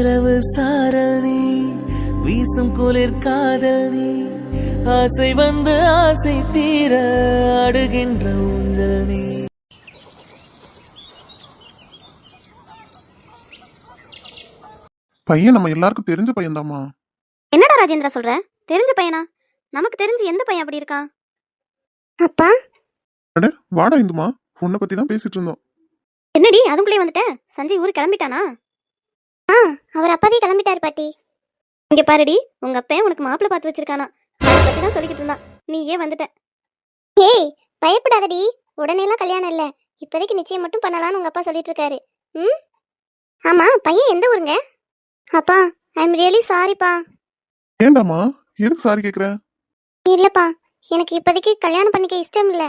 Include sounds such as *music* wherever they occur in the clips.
இரவு சாரல் நீ வீசும் குளிர் காதல் நீ. ஆசை வந்து ஆசை தீர அடுகின்ற ஊஞ்சல் நீ. பையன் நம்ம எல்லாருக்கும் தெரிஞ்ச பையன்தாம்மா. என்னடா ராஜேந்திரா சொல்ற? தெரிஞ்ச பையனா? நமக்கு தெரிஞ்சு எந்த பையன் அப்படி இருக்கான்? அப்பா? அட வாடா இந்துமா. உன்னை பத்தி தான் பேசிட்டு இருந்தோம். என்னடி அதுக்குள்ளே வந்துட்டேன் சஞ்சய் ஊரு கிளம்பிட்டானா? ஆ அவர் அப்பாதே கிளம்பிட்டாரு பாட்டி. இங்க பாருடி உங்க அப்பன் உனக்கு மாப்பிள்ளை பார்த்து வச்சிருக்கானா. அதை பத்தி தான் சொல்லிக்கிட்டு இருந்தான். நீ ஏன் வந்துட்ட. ஏய் பயப்படாதடி. உடனேலாம் கல்யாணம் இல்ல. இப்போதைக்கு நிச்சயம் மட்டும் பண்ணலாம்னு உங்க அப்பா சொல்லிட்டு இருக்காரு ம்? ஆமா பையன் எந்த ஊருங்க? அப்பா ஐ எம் ரியலி சாரிப்பா ஏண்டாம்மா எதுக்கு சாரி கேக்குற? இல்லப்பா எனக்கு இப்போதைக்கு கல்யாணம் பண்ணிக்க இஷ்டம் இல்ல.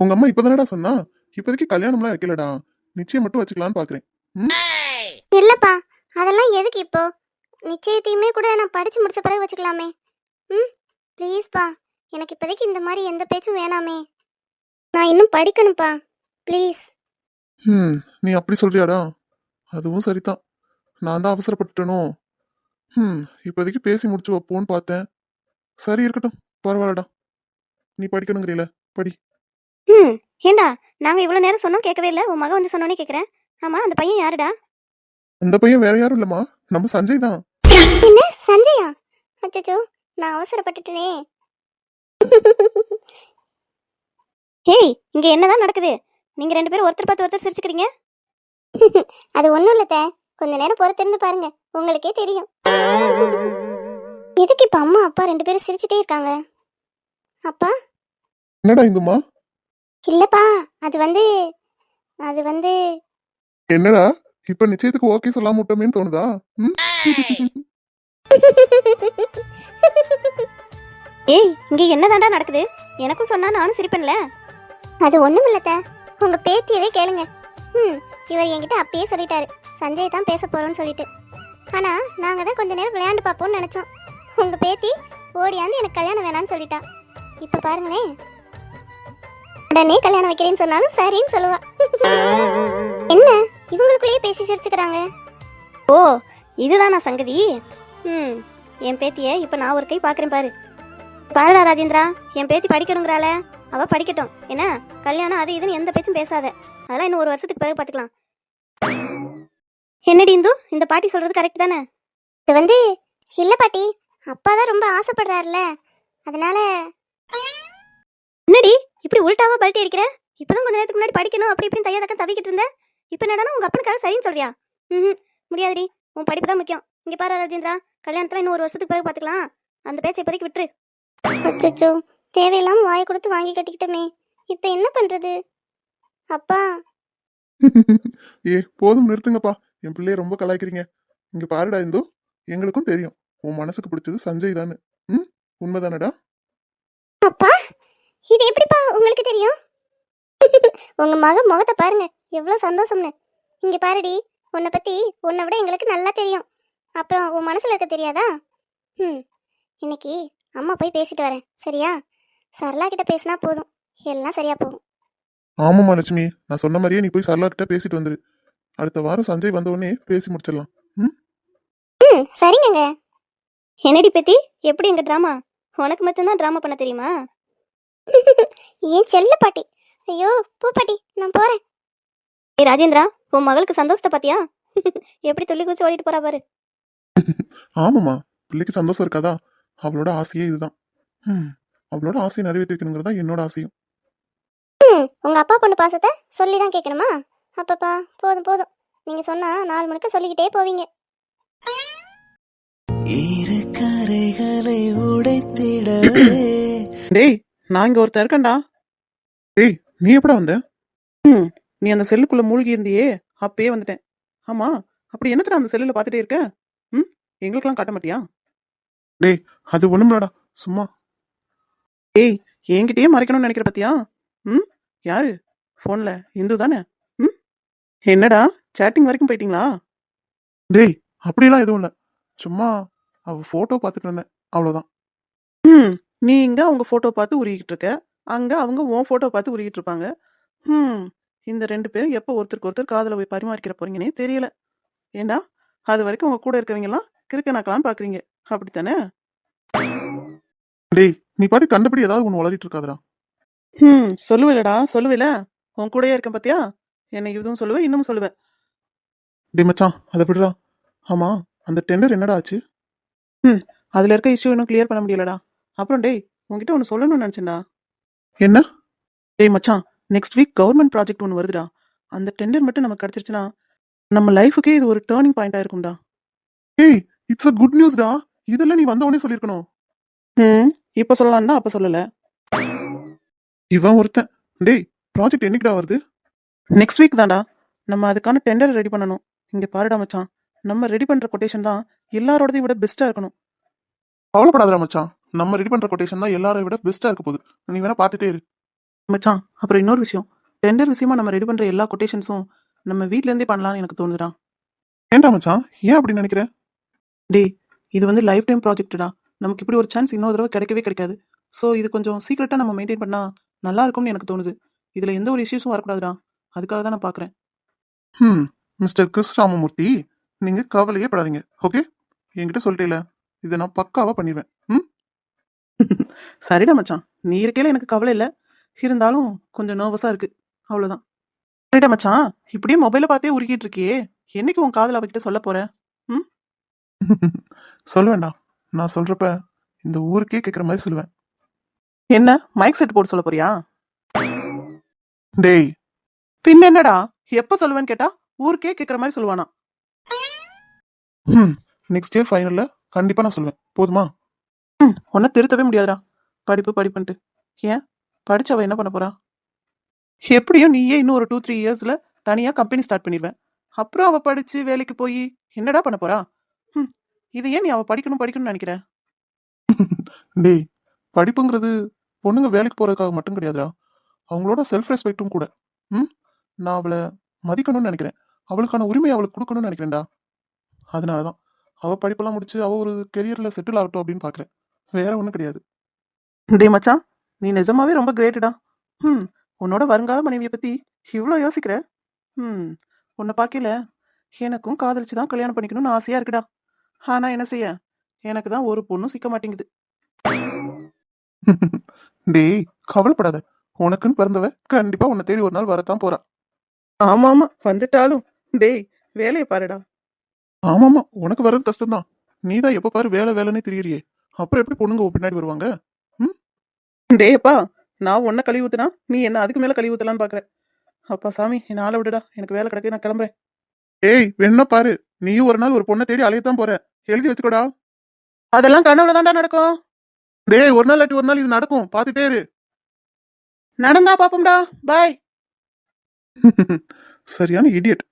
உங்க அம்மா இப்பதானடா சொன்னா? இப்போதைக்கு கல்யாணம்லாம் வைக்கலடா. நிச்சயம் மட்டும் வச்சுக்கலான்னு பாக்குறேன். இல்லப்பா அதெல்லாம் எதுக்கு இப்போ நிச்சயத்தையுமே கூட நான் படிச்சு முடிச்ச பிறகு வச்சுக்கலாமே. ம் ப்ளீஸ்ப்பா எனக்கு இப்போதைக்கு இந்த மாதிரி எந்த பேச்சும் வேணாமே. நான் இன்னும் படிக்கணும்ப்பா ப்ளீஸ் ம் நீ அப்படி சொல்றியாடா? அதுவும் சரிதான். நான் தான் அவசரப்பட்டுட்டனோ? ம் இப்போதைக்கு பேசி முடிச்சு வைப்போன்னு பார்த்தேன். சரி இருக்கட்டும். பரவாயில்லடா. நீ படிக்கணுங்கிறீல படி. ம் ஏண்டா? நாங்க இவ்வளவு நேரம் சொன்னோம் கேட்கவே இல்லை. உன் மகன் வந்து சொன்னோன்னே கேட்குறேன். ஆமா அந்த பையன் யாருடா? அந்த பையன் வேற யாரும் இல்லம்மா. நம்ம சஞ்சய் தான். அச்சச்சோ நான் அவசரப்பட்டுட்டேனே. ஏய் இங்க என்னதான் நடக்குது? நீங்க ரெண்டு பேரும் ஒருத்தர் பார்த்து ஒருத்தர் சிரிச்சுக்கிறீங்க? அது ஒண்ணும் இல்ல கொஞ்ச நேரம் பொறுத்திருந்து பாருங்க. உங்களுக்கே தெரியும். எதுக்கு இப்ப அம்மா அப்பா ரெண்டு பேரும் சிரிச்சுட்டே இருக்காங்க? அப்பா? என்னடா இந்துமா? இல்லப்பா அது வந்து அது வந்து என்னடா? இப்ப நிச்சயத்துக்கு ஓகே சொல்லாம விட்டோமேன்னு தோணுதா? ஏய் இங்க என்னதாண்டா நடக்குது? எனக்கும் சொன்னா நானும் சிரிப்பேன்ல. அது ஒண்ணும் இல்லத்த உங்க பேத்தியவே கேளுங்க. ம் இவர் என்கிட்ட அப்பயே சொல்லிட்டாரு. சஞ்சய் தான் பேச போறோம்னு சொல்லிட்டு. ஆனா நாங்க தான் கொஞ்ச நேரம் விளையாண்டு பார்ப்போம்னு நினைச்சோம். உங்க பேத்தி ஓடியாந்து எனக்கு கல்யாணம் வேணாம்னு சொல்லிட்டா. இப்ப பாருங்களேன். உடனே கல்யாணம் வைக்கிறேன்னு சொன்னாலும் சரின்னு சொல்லுவா. என்ன? இவங்களுக்குள்ளேயே பேசி சிரிச்சுக்கிறாங்க. ஓ இதுதானா சங்கதி? ம் என் பேத்திய இப்ப நான் ஒரு கை பாக்குறேன் பாரு. பாருடா ராஜேந்திரா என் பேத்தி படிக்கணுங்கிறாள. அவ படிக்கட்டும். என்ன? கல்யாணம் அது இதுன்னு எந்த பேச்சும் பேசாத. அதெல்லாம் இன்னும் ஒரு வருஷத்துக்கு பிறகு பாத்துக்கலாம். என்னடி இந்து? இந்த பாட்டி சொல்றது கரெக்ட் தானே? இது வந்து இல்ல பாட்டி. அப்பா தான் ரொம்ப ஆசைப்படுறாருல அதனால என்னடி? இப்படி உள்டாவா பல்ட்டி அடிக்கிற? இப்பதான் கொஞ்ச நேரத்துக்கு முன்னாடி படிக்கணும். அப்படி இப்படின்னு தையாதக்க தவிக்கிட்டு இருந்த? இப்ப என்னடா உங்க அப்பனுக்காக சரின்னு சொல்றியா? ம் முடியாதுடி. உன் படிப்பு தான் முக்கியம். இங்க பாரு ராஜேந்திரா கல்யாணத்துல இன்னும் ஒரு வருஷத்துக்கு பிறகு பாத்துக்கலாம். அந்த பேச்சை இப்போதைக்கு விட்டுரு. அச்சோ தேவையில்லாம வாய் கொடுத்து வாங்கி கட்டிக்கிட்டோமே. இப்போ என்ன பண்றது? அப்பா. *laughs* ஏ போதும் நிறுத்துங்கப்பா. என் பிள்ளைய ரொம்ப கலாய்க்கிறீங்க. இங்க பாருடா இந்து. எங்களுக்கும் தெரியும். உன் மனசுக்கு பிடிச்சது சஞ்சய் தானே ம்? உண்மைதானடா? அப்பா இது எப்படிப்பா உங்களுக்கு தெரியும்? *laughs* உங்க மக முகத்தை பாருங்க. எவ்வளவு சந்தோஷம்னு. இங்க பாருடி உன்னை பத்தி உன்னை விட எங்களுக்கு நல்லா தெரியும். அப்புறம் உன் மனசுல இருக்க தெரியாதா? ம் இன்னைக்கு அம்மா போய் பேசிட்டு வரேன். சரியா? சரளா கிட்ட பேசினா போதும். எல்லாம் சரியா போகும். ஆமாம்மா லட்சுமி நான் சொன்ன மாதிரியே நீ போய் சரளா கிட்ட பேசிட்டு வந்துரு. அடுத்த வாரம் சஞ்சய் வந்த உடனே பேசி முடிச்சிடலாம். ம்? ம் சரிங்கங்க. என்னடி பத்தி? எப்படி எங்க ட்ராமா உனக்கு மட்டும்தான் ட்ராமா பண்ண தெரியுமா? ஏன் செல்ல பாட்டி? ஐயோ போ பாட்டி நான் போறேன். ஏ ராஜேந்திரா உன் மகளுக்கு சந்தோஷத்தை பாத்தியா? *laughs* எப்படி துள்ளி குச்சி ஓடிட்டு போறா பாரு. ஆமாம்மா பிள்ளைக்கு சந்தோஷம் இருக்காதா? அவளோட ஆசையே இதுதான். அவளோட ஆசையை நிறைவேற்றிக்கணுங்கிறதா என்னோட ஆசையும். உங்க அப்பா பொண்ணு பாசத்தை சொல்லி தான் கேட்கணுமா? அப்பப்பா போதும் போதும். நீங்க சொன்னா நாலு மணிக்கு சொல்லிக்கிட்டே போவீங்க. இரு கரைகளை உடைத்திடவே. டேய் நான் இங்க ஒருத்தன் இருக்கேன்டா. டேய் நீ எப்படா வந்த? ம் நீ அந்த செல்லுக்குள்ள மூழ்கி இருந்தியே அப்பயே வந்துட்டேன். ஆமா அப்படி என்னத்துல அந்த செல்லுல பாத்துட்டே இருக்க ம்? எங்களுக்கெல்லாம் காட்ட மாட்டியா? டேய் அது ஒண்ணுமில்லடா சும்மா. ஏய் என்கிட்டயே மறைக்கணும்னு நினைக்கிற பாத்தியா? ம்? யாரு? ஃபோன்ல இந்து தானே? ம்? என்னடா சேட்டிங் வரைக்கும் போயிட்டீங்களா? டேய் அப்படிலாம் எதுவும் இல்லை. சும்மா அவ போட்டோ பார்த்துட்டு இருந்தேன் அவ்வளோதான் ம் நீ இங்க அவங்க போட்டோ பார்த்து உருகிட்டு இருக்க. அங்க அவங்க உன் போட்டோ பார்த்து உருகிட்டு இருப்பாங்க. ம் இந்த ரெண்டு பேரும் எப்போ ஒருத்தருக்கு ஒருத்தர் காதல போய் பரிமாறிக்கிற போறீங்கன்னே தெரியல. ஏண்டா? அது வரைக்கும் உங்க கூட இருக்கவங்கலாம் கிறுக்க நாக்கலான்னு பாக்குறீங்க. அப்படித்தானே? டேய் நீ பாட்டு கண்டபடி ஏதாவது ஒன்று உளறிட்டு இருக்காதடா. ம் சொல்லுவேலடா சொல்லுவேல. உன் கூடயே இருக்கேன் பாத்தியா? என்னை இதுவும் சொல்லுவேன் இன்னும் சொல்லுவேன் டேய் மச்சான் அதை விடுறா. ஆமா அந்த டெண்டர் என்னடா ஆச்சு? அதுல இருக்க இஷ்யூ இன்னும் கிளியர் பண்ண முடியலடா. அப்புறம் டேய் உன்கிட்ட ஒன்று சொல்லணும்னு நினச்சேன்டா. என்ன? டேய் மச்சான் நெக்ஸ்ட் வீக் கவர்மெண்ட் ப்ராஜெக்ட் ஒன்று வருதுடா. அந்த டெண்டர் மட்டும் நமக்கு கிடைச்சிருச்சுன்னா நம்ம லைஃபுக்கே இது ஒரு டேர்னிங் பாயிண்டா இருக்கும்டா. ஏய் இட்ஸ் அ குட் நியூஸ்டா இதெல்லாம் நீ வந்த உடனே சொல்லியிருக்கணும். ம் இப்போ சொல்லலாம் தான் அப்போ சொல்லல. இவன் ஒருத்தன். டேய் ப்ராஜெக்ட் என்னைக்குடா வருது? நெக்ஸ்ட் வீக் தான்டா. நம்ம அதுக்கான டெண்டர் ரெடி பண்ணணும். இங்க பாருடா மச்சான். நம்ம ரெடி பண்ற கொட்டேஷன் தான் எல்லாரோடதையும் விட பெஸ்டா இருக்கணும். கவலைப்படாதடா மச்சான். நம்ம ரெடி பண்ற கொட்டேஷன் தான் எல்லாரை விட பெஸ்டா இருக்க போகுது. நீ வேணா பார்த்துட்டே இரு. மச்சான் அப்புறம் இன்னொரு விஷயம். டெண்டர் விஷயமா நம்ம ரெடி பண்ற எல்லா கொட்டேஷன்ஸும் நம்ம வீட்ல இருந்தே பண்ணலாம்னு எனக்கு தோணுதுடா. ஏன்டா மச்சான்? ஏன் அப்படி நினைக்கிற? டேய் இது வந்து லைஃப் டைம் ப்ராஜெக்ட்டா நமக்கு இப்படி ஒரு சான்ஸ் இன்னொரு தடவை கிடைக்கவே கிடைக்காது. ஸோ இது கொஞ்சம் சீக்கிரட்டா நம்ம மெயின்டைன் பண்ணா நல்லா இருக்கும்னு எனக்கு தோணுது. இதுல எந்த ஒரு இஷ்யூஸும் வரக்கூடாதுடா. அதுக்காக தான் நான் பாக்குறேன். ம் மிஸ்டர் கிறிஸ் ராமமூர்த்தி நீங்க கவலையே படாதீங்க ஓகே? என்கிட்ட சொல்லிட்டேல இதை நான் பக்காவா பண்ணிடுவேன் ம்? *laughs* சரிடா மச்சான் நீ இருக்கையில எனக்கு கவலை இல்லை. இருந்தாலும் கொஞ்சம் நர்வஸா இருக்கு. அவ்வளவுதான். சரிடா மச்சான் இப்படியே மொபைலை பார்த்தே உருகிட்டு இருக்கியே. என்னைக்கு உன் காதல் அவகிட்ட சொல்ல போற? *laughs* சொல்லுவேன்டா நான் சொல்றப்ப இந்த ஊருக்கே கேட்குற மாதிரி சொல்லுவேன். என்ன? மைக் செட் போட்டு சொல்ல போறியா? டேய். பின்ன என்னடா? எப்ப சொல்லுவேன்னு கேட்டா ஊருக்கே கேக்குற மாதிரி சொல்லுவானா. ம் நெக்ஸ்ட் இயர் ஃபைனல்ல கண்டிப்பா நான் சொல்லுவேன். போதுமா? ம் உன்னை திருத்தவே முடியாதுடா. படிப்பு படிப்புன்ட்டு. ஏன்? படிச்சவ என்ன பண்ண போறா? எப்படியும் நீயே இன்னும் ஒரு டூ த்ரீ இயர்ஸ்ல தனியா கம்பெனி ஸ்டார்ட் பண்ணிடுவேன். அப்புறம் அவ படிச்சு வேலைக்கு போய் என்னடா பண்ண போறா? ம் இது ஏன் நீ அவ படிக்கணும் படிக்கணும்னு நினைக்கிற? *laughs* டேய் படிப்புங்கிறது பொண்ணுங்க வேலைக்கு போறதுக்காக மட்டும் கிடையாதுடா. அவங்களோட செல்ஃப் ரெஸ்பெக்ட்டும் கூட. ம் நான் அவளை மதிக்கணும்னு நினைக்கிறேன். அவளுக்கான உரிமை அவளுக்கு கொடுக்கணும்னு நினைக்கிறேன்டா. அதனால தான் அவள் படிப்பெல்லாம் முடிச்சு அவள் ஒரு கெரியர்ல செட்டில் ஆகட்டும் அப்படின்னு பார்க்குறேன் வேற ஒன்றும் கிடையாது. டேய் மச்சான் நீ நிஜமாவே ரொம்ப கிரேட்டுடா ம் உன்னோட வருங்கால மனைவியை பத்தி இவ்வளோ யோசிக்கிற? ம் உன்னை பார்க்கல எனக்கும் காதலிச்சு தான் கல்யாணம் பண்ணிக்கணும்னு ஆசையா இருக்குடா. ஆனா என்ன செய்ய? எனக்கு தான் ஒரு பொண்ணும் சிக்க மாட்டேங்குது. *laughs* டேய் கவலைப்படாத. உனக்குன்னு பிறந்தவ கண்டிப்பா உன்னை தேடி ஒரு நாள் வரத்தான் போறா. ஆமா ஆமா வந்துட்டாலும். டேய் வேலையை பாருடா. ஆமாமா உனக்கு வர்றது கஷ்டம்தான். நீ தான் எப்ப பாரு வேலை வேலைன்னே தெரியறியே. அப்புறம் எப்படி பொண்ணுங்க பின்னாடி வருவாங்க? டேய்ப்பா நான் உன்னை கழுவி ஊத்துனா நீ என்ன அதுக்கு மேல கழுவி ஊத்தலான்னு பாக்குற. அப்பா சாமி என்ன ஆளை விடுடா. எனக்கு வேலை கிடக்கு நான் கிளம்புறேன். ஏய் வேணா பாரு. நீயும் ஒரு நாள் ஒரு பொண்ணை தேடி அலையத்தான் போற. எழுதி வச்சுக்கோடா. அதெல்லாம் கனவுல தான்டா நடக்கும். டேய் ஒரு நாள் இல்லாட்டி ஒரு நாள் இது நடக்கும். பாத்துட்டே இரு. நடந்தா பாப்போம்டா. பாய் *laughs* சரியான இடியட்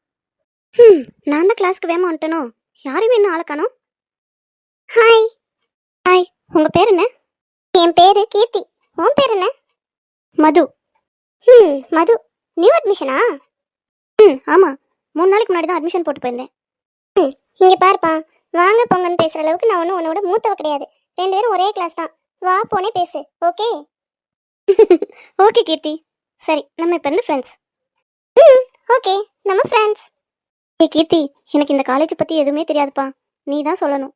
நான் தான் கிளாஸ்க்கு வேமா வந்துட்டனோ? யாரையுமே இன்னும் ஆளை காணோம் ஹாய் ஹாய் உங்க பேர் என்ன? என் பேரு கீர்த்தி. உன் பேர் என்ன? மது. ம் மது. நியூ அட்மிஷனா? ம் ஆமாம் மூணு நாளைக்கு முன்னாடி தான் அட்மிஷன் போட்டு போயிருந்தேன். ம் இங்கே பாருப்பா. வாங்க போங்கன்னு பேசுகிற அளவுக்கு நான் ஒன்றும் உன்னோட மூத்தவ கிடையாது. ரெண்டு பேரும் ஒரே கிளாஸ் தான். வா போனே பேசு. ஓகே? *laughs* ஓகே கீர்த்தி. சரி நம்ம இப்போ இருந்து ஃப்ரெண்ட்ஸ் ம் ஓகே. நம்ம ஃப்ரெண்ட்ஸ் ஏ கீர்த்தி எனக்கு இந்த காலேஜ் பத்தி எதுவுமே தெரியாதுப்பா. நீ தான் சொல்லணும்.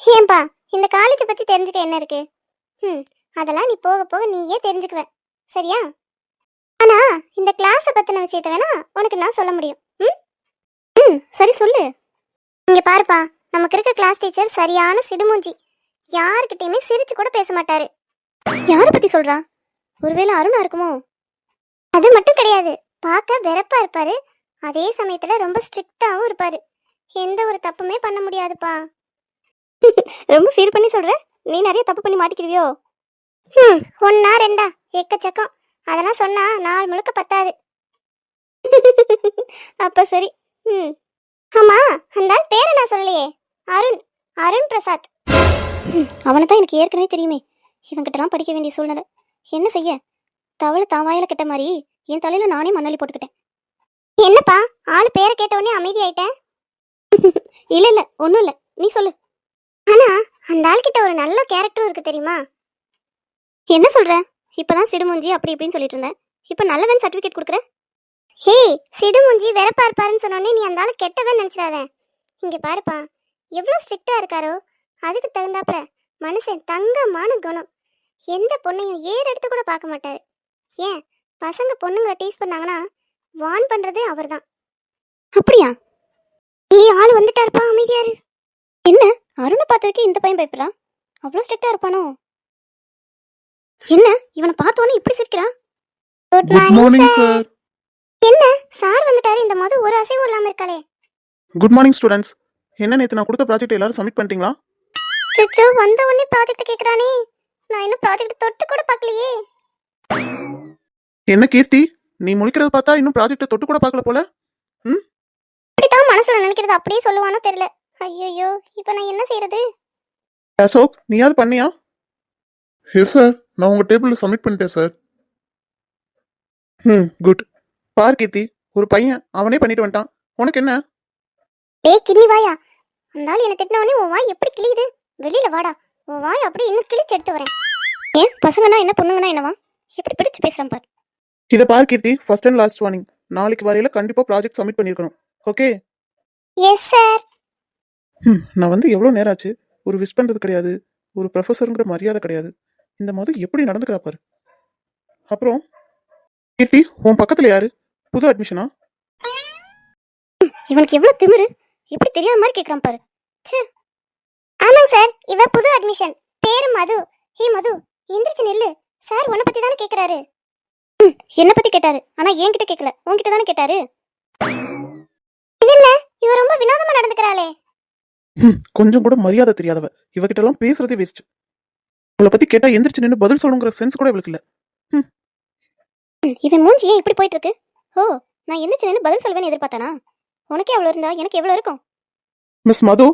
ஏன்பா இந்த காலேஜ் பத்தி தெரிஞ்சுக்க என்ன இருக்கு? ம் அதெல்லாம் நீ போக போக நீயே தெரிஞ்சுக்குவ. சரியா? ஆனா இந்த கிளாஸை பத்தின விஷயத்த வேணா உனக்கு நான் சொல்ல முடியும். ம்? ம் சரி சொல்லு. இங்க பாருப்பா நமக்கு இருக்க கிளாஸ் டீச்சர் சரியான சிடுமூஞ்சி. யாருக்கிட்டயுமே சிரிச்சு கூட பேச மாட்டாரு. யார பத்தி சொல்றா? ஒருவேளை அருணா இருக்குமோ? அது மட்டும் கிடையாது பார்க்க வெறப்பா இருப்பாரு. அதே சமயத்துல ரொம்ப ஸ்ட்ரிக்டாவும் இருப்பாரு. எந்த ஒரு தப்புமே பண்ண முடியாதுப்பா. *laughs* ரொம்ப ஃபீல் பண்ணி சொல்ற? நீ நிறைய தப்பு பண்ணி மாட்டிக்கிறியோ? ஒன்னா ரெண்டா? எக்கச்சக்கம். அதெல்லாம் சொன்னா நாள் முழுக்க பத்தாது. *laughs* அப்ப சரி. ம் ஆமா அந்த ஆள் பேரை நான் சொல்லலையே? அருண். அருண் பிரசாத். அவனை தான் எனக்கு ஏற்கனவே தெரியுமே. இவன்கிட்டலாம் படிக்க வேண்டிய சூழ்நிலை. என்ன செய்ய? தவளை தாவாயில கெட்ட மாதிரி என் தலையில நானே மண்ணாளி போட்டுக்கிட்டேன். என்னப்பா? ஆள் பேரை கேட்ட உடனே அமைதியாயிட்டேன் *laughs* இல்ல இல்ல ஒன்றும் இல்லை. நீ சொல்லு. ஆனா அந்த ஆள்கிட்ட ஒரு நல்ல கேரக்டரும் இருக்கு தெரியுமா? என்ன சொல்ற? இப்பதான் சிடுமூஞ்சி அப்படி இப்படின்னு சொல்லிட்டு இருந்தேன் இப்ப நல்லவன் சர்டிபிகேட் கொடுக்குற? ஹே சிடுமூஞ்சி வெறப்பா இருப்பாருன்னு சொன்னோடனே நீ அந்த ஆளு கெட்டவன் நினைச்சிடாத. இங்க பாருப்பா எவ்வளோ ஸ்ட்ரிக்டா இருக்காரோ அதுக்கு தகுந்தாப்புல மனுஷன் தங்கமான குணம். எந்த பொண்ணையும் ஏற எடுத்து கூட பார்க்க மாட்டாரு. ஏன்? பசங்க பொண்ணுங்களை டீஸ் பண்ணாங்கன்னா வார்ன் பண்றதே அவர்தான். அப்படியா? ஏய் ஆள் வந்துட்டாருப்பா அமைதியாரு என்ன? அருணை பார்த்ததுக்கு இந்த பையன் பயப்படுறான். அவ்வளோ ஸ்ட்ரிக்டா இருப்பானோ? என்ன? இவனை பார்த்தோன்னே இப்படி சிரிக்கிறான் குட் மார்னிங் சார் என்ன? சார் வந்துட்டாரு. இந்த மது ஒரு அசைவும் இல்லாம இருக்காளே. குட் மார்னிங் ஸ்டூடெண்ட்ஸ் என்ன நேற்று நான் கொடுத்த ப்ராஜெக்ட் எல்லாரும் சப்மிட் பண்ணிட்டீங்களா? சுச்சு வந்த உடனே ப்ராஜெக்ட் கேக்குறானே. நான் இன்னும் ப்ராஜெக்ட் தொட்டு கூட பார்க்கலையே. என்ன கீர்த்தி? நீ முழிக்கிறத பார்த்தா இன்னும் ப்ராஜெக்ட்டை தொட்டு கூட பார்க்கல போல? இப்படித்தான் மனசுல நினைக்கிறது அப்படியே சொல்லுவானோ தெரியல. ஐயோ இப்போ நான் என்ன செய்யறது அசோக் நீயாவது பண்ணியா? எஸ் சார் நான் உங்க டேபிள்ல சப்மிட் பண்ணிட்டேன் சார் ம் குட் பார் கீர்த்தி. ஒரு பையன். அவனே பண்ணிட்டு வந்துட்டான். உனக்கு என்ன? டேய் கிண்ணி வாயா. அந்த ஆள் என்ன திட்டின உடனே உன் வாய் எப்படி கிழியுது? வெளியில வாடா. உன் வாய் அப்படியே இன்னும் கிழிச்சு எடுத்து வரேன். ஏன்? பசங்கன்னா என்ன பொண்ணுங்கன்னா என்னவா? இப்படி பிடிச்சு பேசுறேன் பார். இதை பார் Keerthi. First and last warning நாளைக்கு வரையில கண்டிப்பா ப்ராஜெக்ட் சப்மிட் பண்ணிருக்கணும். ஓகே எஸ் சார் ம் நான் வந்து எவ்வளோ நேரம் ஆச்சு? ஒரு விஷ் பண்ணுறது கிடையாது. ஒரு ப்ரொஃபஸருங்கிற மரியாதை கிடையாது. இந்த மாதிரி எப்படி நடந்துக்கிறா பாரு. அப்புறம் கீர்த்தி உன் பக்கத்தில் யாரு? புது அட்மிஷனா இவனுக்கு எவ்வளவு திமிரு? இப்படி தெரியாத மாதிரி கேக்குறான் பாரு. ச்சே. ஆமாங்க சார் இவ புது அட்மிஷன் பேரு மது. ஹே மது எந்திரிச்சு நில்லு. சார் உன்னை பத்தி தானே கேக்குறாரு. என்ன பத்தி கேட்டாரு. ஆனா என்கிட்ட கேட்கல உன்கிட்ட தானே கேட்டாரு. இது என்ன? இவ ரொம்ப வினோதமா நடந்துக்கிறாளே. கொஞ்சம் கூட மரியாதை தெரியாதவ. இவகிட்ட எல்லாம் பேசுறதே வேஸ்ட் இவளை பத்தி கேட்டா எந்திரிச்சு நின்று பதில் சொல்லணுங்கிற சென்ஸ் கூட இவளுக்கு இல்ல. இவன் மூஞ்சி ஏன் இப்படி போயிட்டு இருக்கு? ஓ நான் எந்திரிச்சு நின்று பதில் சொல்வேன்னு எதிர்பார்த்தானா? உனக்கே எவ்வளவு இருந்தா? எனக்கு எவ்வளவு இருக்கும்? மிஸ் மது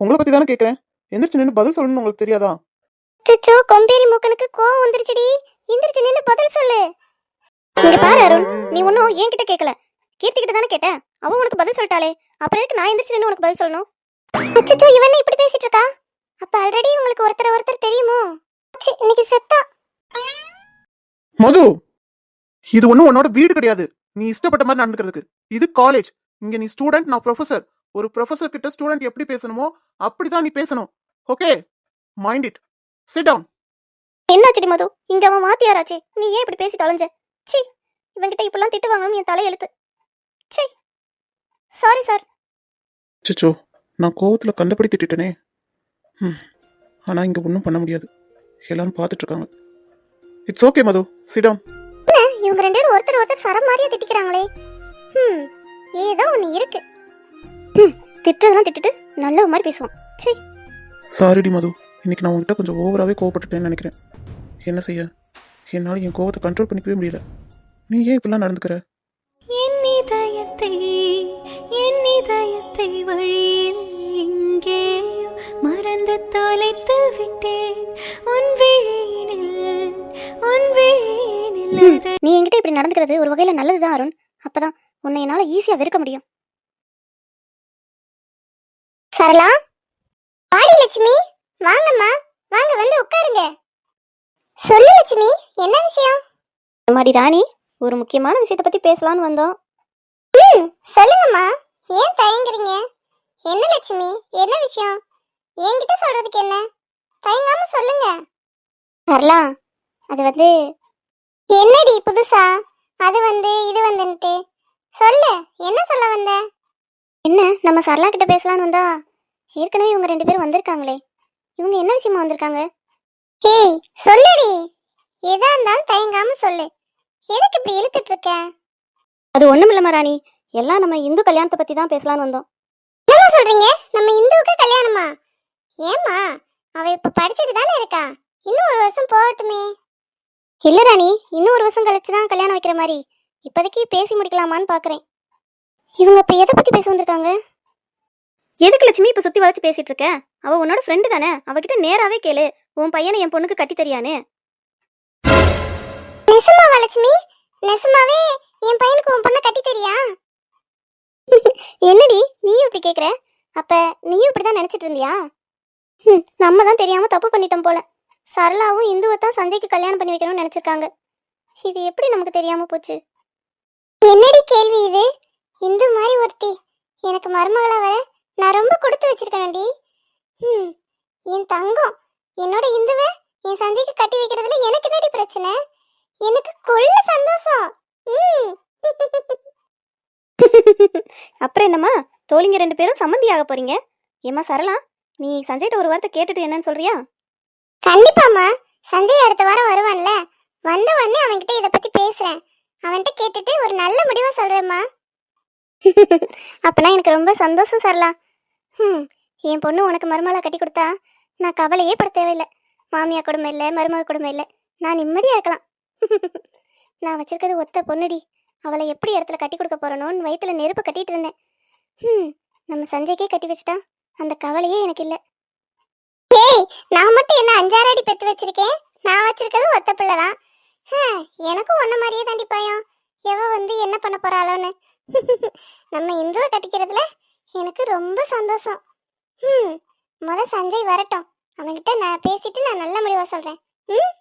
உங்களை பத்தி தானே கேட்கறேன் எந்திரிச்சு நின்று பதில் சொல்லணும்னு உங்களுக்கு தெரியாதா? சுச்சோ கொம்பேரி மூக்கனுக்கு கோவம் வந்துருச்சுடி. எந்திரிச்சு நின்னு பதில் சொல்லு. இங்க பாரு அருண் நீ ஒன்னும் என்கிட்ட கேட்கல கீர்த்தி கிட்ட தானே கேட்ட அவ உனக்கு பதில் சொல்லிட்டாளே. அப்புறம் எதுக்கு நான் எந்திரிச்சு நின்னு உனக்கு பதில் சொல்லணும்? அச்சச்சோ இவன் இப்படி பேசிட்டு இருக்கா? அப்ப ஆல்ரெடி உங்களுக்கு ஒருத்தர் ஒருத்தர் தெரியுமோ? இன்னைக்கு செத்தா. மது இது ஒண்ணும் உன்னோட வீடு கிடையாது. நீ இஷ்டப்பட்ட மாதிரி நடந்துக்கிறதுக்கு. இது காலேஜ் இங்க நீ ஸ்டூடெண்ட் நான் ப்ரொஃபசர் ஒரு ப்ரொஃபசர் கிட்ட ஸ்டூடெண்ட் எப்படி பேசணுமோ அப்படிதான் நீ பேசணும். Okay mind it sit down என்னாச்சுடி Madhu? இங்க அவன் வாத்தியாராச்சே. நீ ஏன் இப்படி பேசி தொலைஞ்ச? ச்சீ இவன்கிட்ட இப்பெல்லாம் திட்டு வாங்கணும் என் தலையெழுத்து ச்சீ. சாரி சார் சிச்சோ நான் கோவத்துல கண்டுபிடி திட்டேனே ஆனா இங்க ஒன்றும் பண்ண முடியாது. எல்லாரும் பார்த்துட்டு இருக்காங்க இட்ஸ் ஓகே மது சிடம் இவங்க ரெண்டு பேரும் ஒருத்தர் ஒருத்தர் சரம் மாதிரியே திட்டிக்கிறாங்களே. ஹம். ஏதோ ஒண்ணு இருக்கு. திட்டுறதெல்லாம் திட்டுட்டு நல்ல மாதிரி பேசுவான். சீ சாரிடி மது. இன்னைக்கு நான் உங்ககிட்ட கொஞ்சம் ஓவராகவே கோவப்பட்டுட்டேன்னு நினைக்கிறேன். என்ன செய்ய? என்னால் என் கோவத்தை கண்ட்ரோல் பண்ணிக்கவே முடியல. நீ ஏன் இப்படிலாம் நடந்துக்கிற? என் இதயத்தை என் இதயத்தை வழியில் எங்கேயோ மறந்து தொலைத்து விட்டேன். நீ என்கிட்ட இப்படி நடந்துக்கிறது ஒரு வகையில நல்லதுதான் அருண். அப்பதான் உன்னை என்னால ஈஸியா வெறுக்க முடியும். சரளா? வாடி லட்சுமி. வாங்கம்மா. வாங்க வந்து உட்காருங்க. சொல்லு லட்சுமி. என்ன விஷயம்? மாடி ராணி ஒரு முக்கியமான விஷயத்தை பத்தி பேசலாம்னு வந்தோம். ம் சொல்லுங்கம்மா. ஏன் தயங்குறீங்க? என்ன லட்சுமி? என்ன விஷயம்? என்கிட்ட சொல்றதுக்கு என்ன? தயங்காம சொல்லுங்க. சரளா அது வந்து என்னடி புதுசா? அது வந்து இது வந்துன்ட்டு. சொல்லு என்ன சொல்ல வந்த? என்ன நம்ம சரளா கிட்ட பேசலாம்னு வந்தா? ஏற்கனவே இவங்க ரெண்டு பேரும் வந்திருக்காங்களே. இவங்க என்ன விஷயமா வந்திருக்காங்க? ஏய் சொல்லுடி. எதா இருந்தாலும் தயங்காம சொல்லு. எதுக்கு இப்படி இழுத்துட்டு இருக்க அது ஒண்ணுமில்ல ராணி. எல்லாம் நம்ம இந்து கல்யாணத்தை பத்தி தான் பேசலாம்னு வந்தோம். என்ன சொல்றீங்க? நம்ம இந்துவுக்கு கல்யாணமா? ஏமா அவ இப்ப படிச்சுட்டு தானே இருக்கா? இன்னும் ஒரு வருஷம் போகட்டுமே. இல்ல ராணி இன்னும் ஒரு வருஷம் கழிச்சு தான் கல்யாணம் வைக்கிற மாதிரி. இப்போதைக்கு பேசி முடிக்கலாமான்னு பாக்குறேன் இவங்க இப்ப எதை பத்தி பேச வந்திருக்காங்க? எதுக்கு லட்சுமி இப்ப சுத்தி வளைச்சு பேசிட்டு இருக்க? அவ உன்னோட ஃப்ரெண்டு தானே? அவகிட்ட நேராவே கேளு. உன் பையனை என் பொண்ணுக்கு கட்டி தெரியானு நெசமாவா லட்சுமி? நெசமாவே என் பையனுக்கு உன் பொண்ணை கட்டி தெரியா? என்னடி நீயும் இப்படி கேக்குற? அப்ப நீயும் இப்படிதான் நினைச்சிட்டு இருந்தியா? நம்ம தான் தெரியாம தப்பு பண்ணிட்டோம் போல. சரளாவும் இந்துவை தான் சஞ்சய்க்கு கல்யாணம் பண்ணி வைக்கணும்னு நினைச்சிருக்காங்க. இது எப்படி நமக்கு தெரியாம போச்சு? என்னடி கேள்வி இது? இந்து மாதிரி ஒருத்தி. எனக்கு மருமகளா வர நான் ரொம்ப கொடுத்து வச்சிருக்கேன்டி. ம் என் தங்கம் என்னோட இந்துவை என் சஞ்சய்க்கு கட்டி வைக்கிறதுல எனக்கு என்னடி பிரச்சனை? எனக்கு கொள்ள சந்தோஷம். ம் அப்புறம் என்னம்மா? தோழிங்க ரெண்டு பேரும் சம்மந்தி ஆக போறீங்க? ஏம்மா சரளா நீ சஞ்சய்ட்ட ஒரு வார்த்தை கேட்டுட்டு என்னன்னு சொல்றியா? கண்டிப்பாம்மா சஞ்சய் அடுத்த வாரம் வருவான்ல? வந்த உடனே அவன்கிட்ட இதை பத்தி பேசுறேன். அவன்கிட்ட கேட்டுட்டு ஒரு நல்ல முடிவா சொல்றேம்மா. *laughs* அப்பனா எனக்கு ரொம்ப சந்தோஷம் சரளா. ம் என் பொண்ணு உனக்கு மருமலா கட்டி கொடுத்தா நான் கவலையே பட தேவையில்லை. மாமியா குடும்பம் இல்லை மருமக குடும்பம் இல்லை. நான் நிம்மதியாக இருக்கலாம். *laughs* நான் வச்சிருக்கிறது ஒத்த பொண்ணுடி. அவளை எப்படி இடத்துல கட்டி கொடுக்க போகிறனோன்னு வயிற்றுல நெருப்பு கட்டிட்டு இருந்தேன். ம் நம்ம சஞ்சய்க்கே கட்டி வச்சுட்டா அந்த கவலையே எனக்கு இல்லை. ஏய் நான் மட்டும் என்ன அஞ்சாறு அடி பெத்து வச்சிருக்கேன்? நான் வச்சிருக்கிறது ஒத்த பிள்ளை தான் எனக்கும் ஒன்ன மாதிரியே தாண்டி பயம். எவ வந்து என்ன பண்ண போறாளோன்னு? *laughs* நம்ம இந்துவை கட்டிக்கிறதுல எனக்கு ரொம்ப சந்தோஷம். ம் முத சஞ்சய் வரட்டும். அவன்கிட்ட நான் பேசிட்டு நான் நல்ல முடிவா சொல்றேன். ம்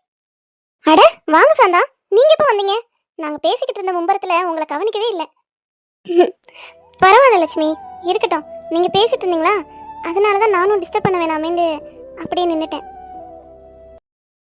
அட வாங்க சந்தா. நீங்க எப்போ வந்தீங்க? நாங்க பேசிக்கிட்டு இருந்த மும்பரத்துல உங்களை கவனிக்கவே இல்லை. *laughs* பரவாயில்ல லட்சுமி. இருக்கட்டும். நீங்க பேசிட்டு இருந்தீங்களா? அதனால தான் நானும் டிஸ்டர்ப் பண்ண வேணாமேன்னு அப்படியே நின்றுட்டேன்